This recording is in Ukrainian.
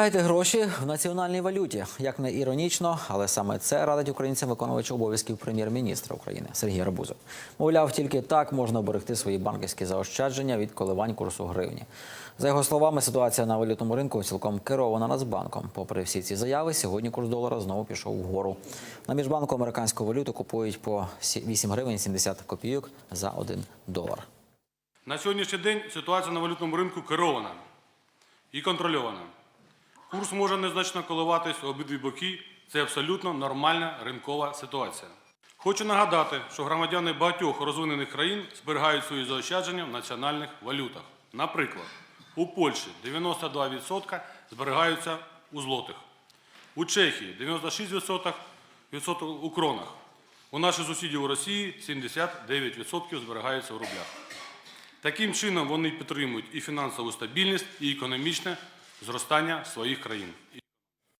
Дайте гроші в національній валюті. Як не іронічно, але саме це радить українцям виконувач обов'язків прем'єр-міністра України Сергій Арбузов. Мовляв, тільки так можна оберегти свої банківські заощадження від коливань курсу гривні. За його словами, ситуація на валютному ринку цілком керована Нацбанком. Попри всі ці заяви, сьогодні курс долара знову пішов вгору. На міжбанку американську валюту купують по 8 гривень 70 копійок за 1 долар. На сьогоднішній день ситуація на валютному ринку керована і контрольована. Курс може незначно коливатись у обидві боки. Це абсолютно нормальна ринкова ситуація. Хочу нагадати, що громадяни багатьох розвинених країн зберігають свої заощадження в національних валютах. Наприклад, у Польщі 92% зберігаються у злотих, у Чехії 96% у кронах. У наших сусідів у Росії 79% зберігаються в рублях. Таким чином вони підтримують і фінансову стабільність, і економічне зростання своїх країн.